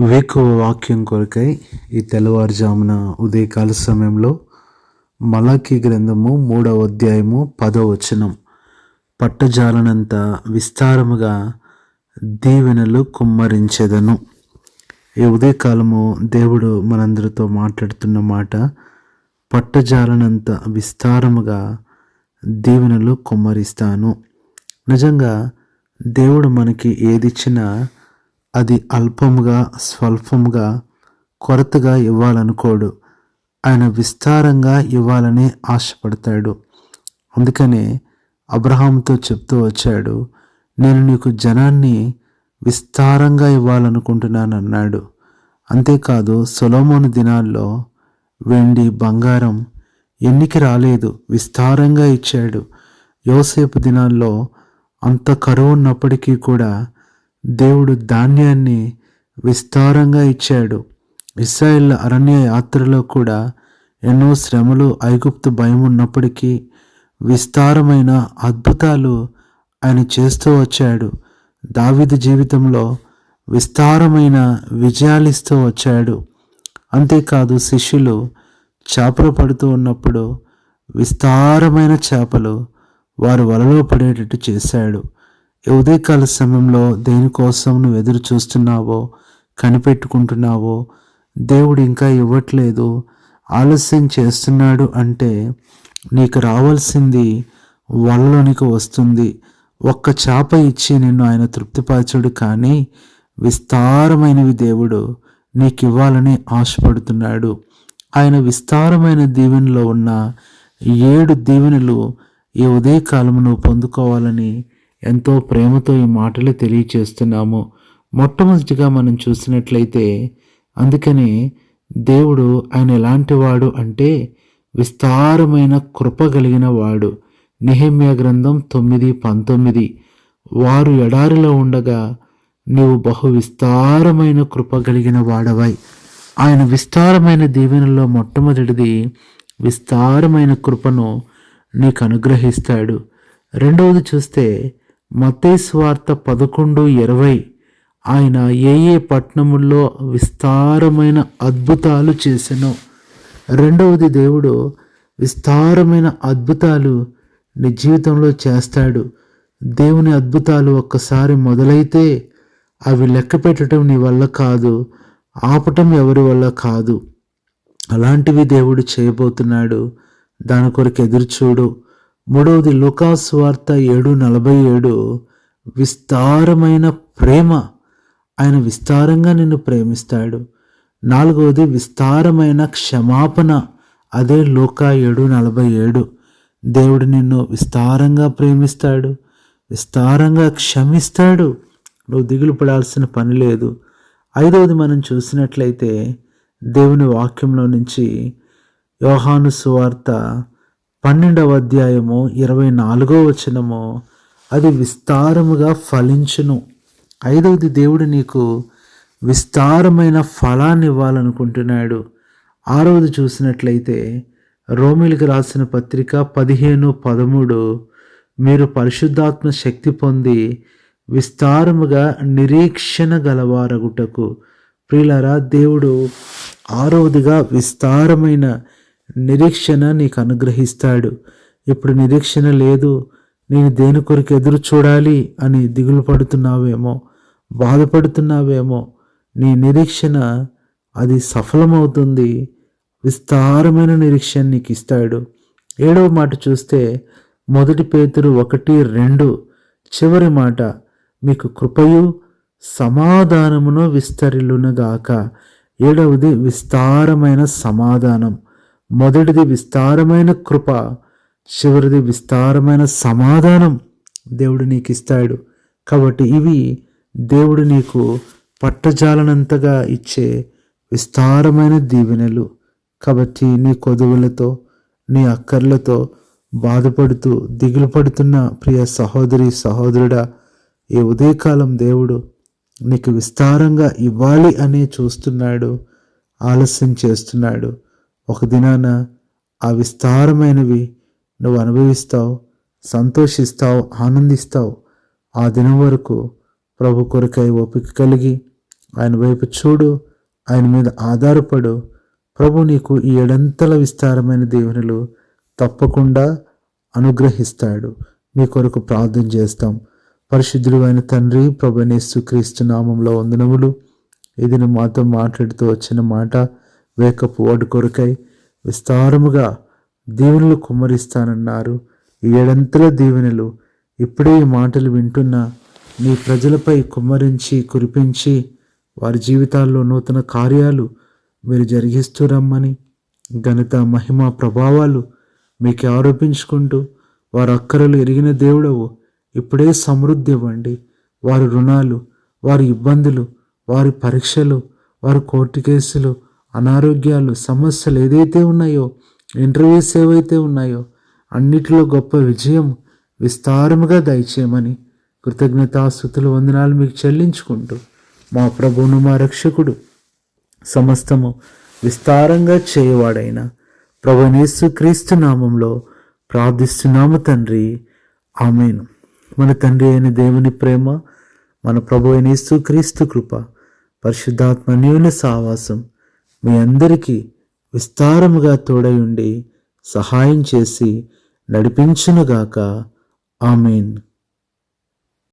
వేకువ వాక్యం కొరకై ఈ తెల్లవారుజామున ఉదయకాల సమయంలో మలాఖీ గ్రంథము మూడవ అధ్యాయము పదో వచనం. పట్టజాలనంత విస్తారముగా దీవెనలు కుమ్మరించెదను. ఈ ఉదయకాలము దేవుడు మనందరితో మాట్లాడుతున్న మాట పట్టజాలనంత విస్తారముగా దీవెనలు కుమ్మరిస్తాను. నిజంగా దేవుడు మనకి ఏదిచ్చినా అది అల్పముగా స్వల్పముగా కొరతగా ఇవ్వాలనుకోడు. ఆయన విస్తారంగా ఇవ్వాలని ఆశపడతాడు. అందుకనే అబ్రహాంతో చెప్తూ వచ్చాడు నేను నీకు జనాన్ని విస్తారంగా ఇవ్వాలనుకుంటున్నాను అన్నాడు అంతేకాదు సొలోమోను దినాల్లో వెండి బంగారం ఎన్నికి రాలేదు విస్తారంగా ఇచ్చాడు. యోసేపు దినాల్లో అంత కరువు ఉన్నప్పటికీ కూడా దేవుడు ధాన్యాన్ని విస్తారంగా ఇచ్చాడు. ఇస్రాయిల్ అరణ్య యాత్రలో కూడా ఎన్నో శ్రమలు ఐగుప్తు భయం ఉన్నప్పటికీ విస్తారమైన అద్భుతాలు ఆయన చేస్తూ వచ్చాడు. దావిదు జీవితంలో విస్తారమైన విజయాలిస్తూ వచ్చాడు. అంతేకాదు శిష్యులు చేపలు పడుతూ ఉన్నప్పుడు విస్తారమైన చేపలు వారు వలలో పడేటట్టు చేశాడు. ఉదయకాల సమయంలో దేనికోసం నువ్వు ఎదురు చూస్తున్నావో కనిపెట్టుకుంటున్నావో దేవుడు ఇంకా ఇవ్వట్లేదు. ఆలస్యం చేస్తున్నాడు అంటే నీకు రావాల్సింది వలలోనికి వస్తుంది. ఒక్క చేప ఇచ్చి నిన్ను ఆయన తృప్తిపరచడు కానీ విస్తారమైనవి దేవుడు నీకు ఇవ్వాలని ఆశపడుతున్నాడు. ఆయన విస్తారమైన దీవెనలో ఉన్న ఏడు దీవెనలు ఈ ఉదయకాలము నువ్వు పొందుకోవాలని ఎంతో ప్రేమతో ఈ మాటలు తెలియచేస్తున్నాము. మొట్టమొదటిగా మనం చూసినట్లయితే అందుకని దేవుడు ఆయన ఎలాంటి వాడు అంటే విస్తారమైన కృప కలిగిన వాడు. నిహమ్య గ్రంథం తొమ్మిది పంతొమ్మిది. వారు ఎడారిలో ఉండగా నీవు బహు విస్తారమైన కృప కలిగిన వాడవై. ఆయన విస్తారమైన దీవెనలో మొట్టమొదటిది విస్తారమైన కృపను నీకు అనుగ్రహిస్తాడు రెండవది చూస్తే మతేశ్వార్త పదకొండు ఇరవై. ఆయన ఏ ఏ పట్టణముల్లో విస్తారమైన అద్భుతాలు చేసెనో. రెండవది దేవుడు విస్తారమైన అద్భుతాలు నీ జీవితంలో చేస్తాడు. దేవుని అద్భుతాలు ఒక్కసారి మొదలైతే అవి లెక్క పెట్టడం నీ వల్ల కాదు ఆపటం ఎవరి వల్ల కాదు. అలాంటివి దేవుడు చేయబోతున్నాడు. దాని కొరకు ఎదురుచూడు మూడవది లుకాస్ వార్త ఏడు నలభై ఏడు. విస్తారమైన ప్రేమ. ఆయన విస్తారంగా నిన్ను ప్రేమిస్తాడు. నాలుగవది విస్తారమైన క్షమాపణ. అదే లోకా ఏడు నలభై ఏడు. దేవుడు నిన్ను విస్తారంగా ప్రేమిస్తాడు. విస్తారంగా క్షమిస్తాడు. నువ్వు దిగులు పడాల్సిన పని లేదు. ఐదవది మనం చూసినట్లయితే దేవుని వాక్యంలో నుంచి యోహాను సువార్త పన్నెండవ అధ్యాయము ఇరవై నాలుగో వచనము. అది విస్తారముగా ఫలించును. ఐదవది దేవుడు నీకు విస్తారమైన ఫలాన్ని ఇవ్వాలనుకుంటున్నాడు. ఆరవది చూసినట్లయితే రోమిలికి రాసిన పత్రిక పదిహేను పదమూడు మీరు పరిశుద్ధాత్మ శక్తి పొంది విస్తారముగా నిరీక్షణ గలవారగుటకు. ప్రియులరా దేవుడు ఆరవదిగా విస్తారమైన నిరీక్షణ నీకు అనుగ్రహిస్తాడు. ఇప్పుడు నిరీక్షణ లేదు. నేను దేని కొరకు ఎదురు చూడాలి అని దిగులు పడుతున్నావేమో బాధపడుతున్నావేమో. నీ నిరీక్షణ అది సఫలమవుతుంది. విస్తారమైన నిరీక్షణ నీకు ఇస్తాడు. ఏడవ మాట చూస్తే మొదటి పేతురు ఒకటి రెండు చివరి మాట మీకు కృపయు సమాధానమును విస్తరిల్లునుగాక. ఏడవది విస్తారమైన సమాధానం. మొదటిది విస్తారమైన కృప చివరిది విస్తారమైన సమాధానం దేవుడు నీకు ఇస్తాడు కాబట్టి ఇవి దేవుడు నీకు పట్టజాలనంతగా ఇచ్చే విస్తారమైన దీవెనలు. కాబట్టి నీ కొదువులతో నీ అక్కర్లతో బాధపడుతూ దిగులు పడుతున్న ప్రియ సహోదరి సహోదరుడా ఈ ఉదయకాలం దేవుడు నీకు విస్తారంగా ఇవ్వాలి అనే చూస్తున్నాడు ఆలస్యం చేస్తున్నాడు. ఒక దినాన ఆ విస్తారమైనవి నువ్వు అనుభవిస్తావు సంతోషిస్తావు ఆనందిస్తావు. ఆ దినం వరకు ప్రభు కొరకై ఓపిక కలిగి ఆయన వైపు చూడు ఆయన మీద ఆధారపడు. ప్రభు నీకు ఈ ఏడంతల విస్తారమైన దీవెనలు తప్పకుండా అనుగ్రహిస్తాడు. మీ కొరకు ప్రార్థన చేస్తాం. పరిశుద్ధుడు అయిన తండ్రి ప్రభునేసు క్రీస్తు నామంలో వందనములు. ఇది మాతో మాట్లాడుతూ వచ్చిన మాట వేకపు ఓటు కొరకై విస్తారముగా దీవెనలు కుమ్మరిస్తానన్నారు. ఏడంతల దీవెనలు ఇప్పుడే ఈ మాటలు వింటున్న నీ ప్రజలపై కుమ్మరించి కురిపించి వారి జీవితాల్లో నూతన కార్యాలు మీరు జరిగిస్తూ రమ్మని ఘనత మహిమ ప్రభావాలు మీకు ఆరోపించుకుంటూ వారు అక్కరలు ఎరిగిన దేవుడవు. ఇప్పుడే సమృద్ధి ఇవ్వండి. వారి రుణాలు వారి ఇబ్బందులు వారి పరీక్షలు వారి కోర్టు కేసులు అనారోగ్యాలు సమస్యలు ఏదైతే ఉన్నాయో ఇంటర్వ్యూస్ ఏవైతే ఉన్నాయో అన్నిటిలో గొప్ప విజయం విస్తారముగా దయచేయమని కృతజ్ఞతాస్థుతులు వందనాలు మీకు చెల్లించుకుంటూ మా ప్రభువును మా రక్షకుడు సమస్తము విస్తారంగా చేయవాడైన ప్రభునేస్తు క్రీస్తు నామంలో ప్రార్థిస్తున్నాము తండ్రి. ఆమెను. మన తండ్రి అయిన దేవుని ప్రేమ మన ప్రభు అయిన క్రీస్తు కృప పరిశుద్ధాత్మ న్యూన సావాసం మీ అందరికీ విస్తారముగా తోడై ఉండి సహాయం చేసి నడిపించునుగాక. ఆమెన్.